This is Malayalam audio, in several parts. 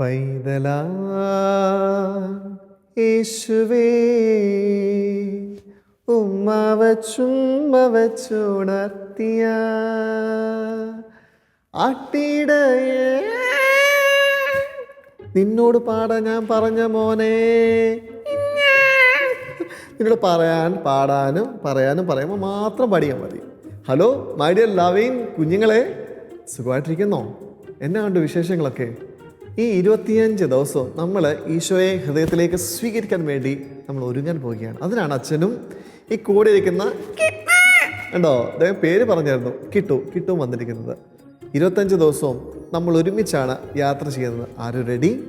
പൈതലേശുവേ യേശുവേ വച്ചുമ്മ വച്ചുണർത്തിയ അട്ടിടയേ നിന്നോട് പാടാൻ ഞാൻ പറഞ്ഞ മോനെ. നിന്നോട് പറയാൻ പാടാനും പറയാനും പറയുമ്പോൾ മാത്രം പാടിയാൽ മതി. ഹലോ മൈ ഡിയർ ലവിങ് കുഞ്ഞുങ്ങളെ സുഖമായിട്ടിരിക്കുന്നോ? എന്നാ ഉണ്ട് വിശേഷങ്ങളൊക്കെ? ഈ ഇരുപത്തിയഞ്ച് ദിവസവും നമ്മൾ ഈശോയെ ഹൃദയത്തിലേക്ക് സ്വീകരിക്കാൻ വേണ്ടി നമ്മൾ ഒരുങ്ങാൻ പോവുകയാണ്. അതിനാണ് അച്ഛനും ഈ കൂടെ ഇരിക്കുന്ന ഉണ്ടോ അദ്ദേഹം പേര് പറഞ്ഞായിരുന്നു. കിട്ടു കിട്ടു വന്നിരിക്കുന്നത്. ഇരുപത്തഞ്ച് ദിവസവും നമ്മൾ ഒരുമിച്ചാണ് യാത്ര ചെയ്യുന്നത്. ആരും റെഡി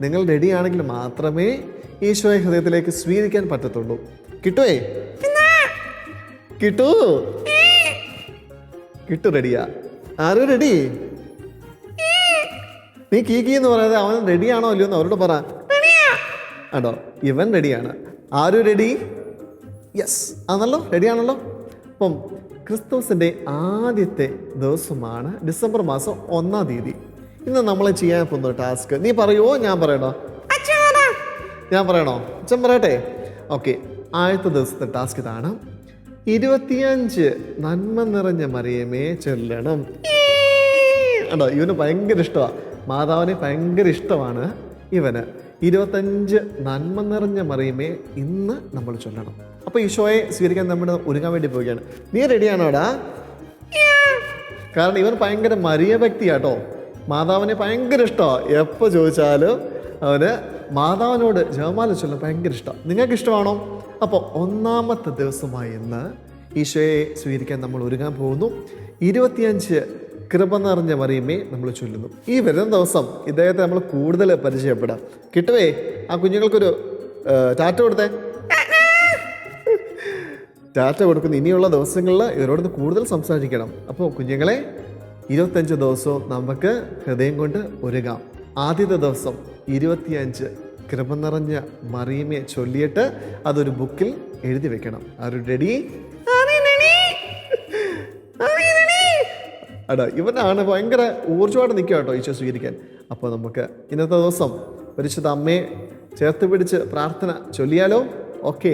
നിങ്ങൾ റെഡി ആണെങ്കിൽ മാത്രമേ ഈശോയെ ഹൃദയത്തിലേക്ക് സ്വീകരിക്കാൻ പറ്റത്തുള്ളൂ. കിട്ടുവേ? കിട്ടു. കിട്ടു റെഡിയാ ആരും റെഡി നീ കീ കീ എന്ന് പറയാതെ അവൻ റെഡിയാണോ അല്ലയോ എന്ന് അവരോട് പറ. ആണോ ഇവൻ റെഡിയാണ്. ആരും റെഡി? യെസ് ആണല്ലോ റെഡിയാണല്ലോ. അപ്പം ക്രിസ്തുമസിന്റെ ആദ്യത്തെ ദിവസമാണ് ഡിസംബർ മാസം ഒന്നാം തീയതി. ഇന്ന് നമ്മൾ ചെയ്യാൻ പോകുന്ന ടാസ്ക്. നീ പറയുമോ ഞാൻ പറയണോ? ഞാൻ പറയണോ? അച്ഛൻ പറയട്ടെ. ഓക്കെ ആദ്യത്തെ ദിവസത്തെ ടാസ്ക് ഇതാണ്. ഇരുപത്തിയഞ്ച് നന്മ നിറഞ്ഞ മറിയമേ ചൊല്ലണം. ഉണ്ടോ ഇവന് ഭയങ്കര ഇഷ്ടമാണ് മാതാവിനെ ഭയങ്കര ഇഷ്ടമാണ് ഇവന്. ഇരുപത്തഞ്ച് നന്മ നിറഞ്ഞ മറിയുമേ ഇന്ന് നമ്മൾ ചൊല്ലണം. അപ്പോൾ ഈശോയെ സ്വീകരിക്കാൻ നമ്മൾ ഒരുങ്ങാൻ വേണ്ടി പോവുകയാണ്. നീ റെഡിയാണോടാ? കാരണം ഇവൻ ഭയങ്കര മരിയ വ്യക്തിയാട്ടോ. മാതാവിനെ ഭയങ്കര ഇഷ്ടമാണ് എപ്പോൾ ചോദിച്ചാലും അവന് മാതാവിനോട് ജപമാല ചൊല്ലാൻ ഭയങ്കര ഇഷ്ടമാണ് നിങ്ങൾക്ക് ഇഷ്ടമാണോ? അപ്പോൾ ഒന്നാമത്തെ ദിവസമായി ഇന്ന് ഈശോയെ സ്വീകരിക്കാൻ നമ്മൾ ഒരുങ്ങാൻ പോകുന്നു. ഇരുപത്തിയഞ്ച് കൃപ നിറഞ്ഞ മറിയമ്മേ നമ്മൾ ചൊല്ലുന്നു. ഈ വരുന്ന ദിവസം ഇദ്ദേഹത്തെ നമ്മൾ കൂടുതൽ പരിചയപ്പെടാം. കിട്ടുവേ ആ കുഞ്ഞുങ്ങൾക്കൊരു ടാറ്റ കൊടുത്തേ. ടാറ്റ കൊടുക്കുന്ന. ഇനിയുള്ള ദിവസങ്ങളിൽ ഇവരോട് കൂടുതൽ സംസാരിക്കണം. അപ്പോൾ കുഞ്ഞുങ്ങളെ ഇരുപത്തഞ്ച് ദിവസവും നമുക്ക് ഹൃദയം കൊണ്ട് ഒരുങ്ങാം. ആദ്യത്തെ ദിവസം ഇരുപത്തിയഞ്ച് കൃപ നിറഞ്ഞ മറിയമെ ചൊല്ലിയിട്ട് അതൊരു ബുക്കിൽ എഴുതി വെക്കണം. ആരും റെഡി അടാ ഇവനാണ് ഭയങ്കര ഊർജമായിട്ട് നിൽക്കുക കേട്ടോ ഈശോ സ്വീകരിക്കാൻ. അപ്പോൾ നമുക്ക് ഇന്നത്തെ ദിവസം പരിശുദ്ധ അമ്മയെ ചേർത്ത് പിടിച്ച് പ്രാർത്ഥന ചൊല്ലിയാലോ? ഓക്കെ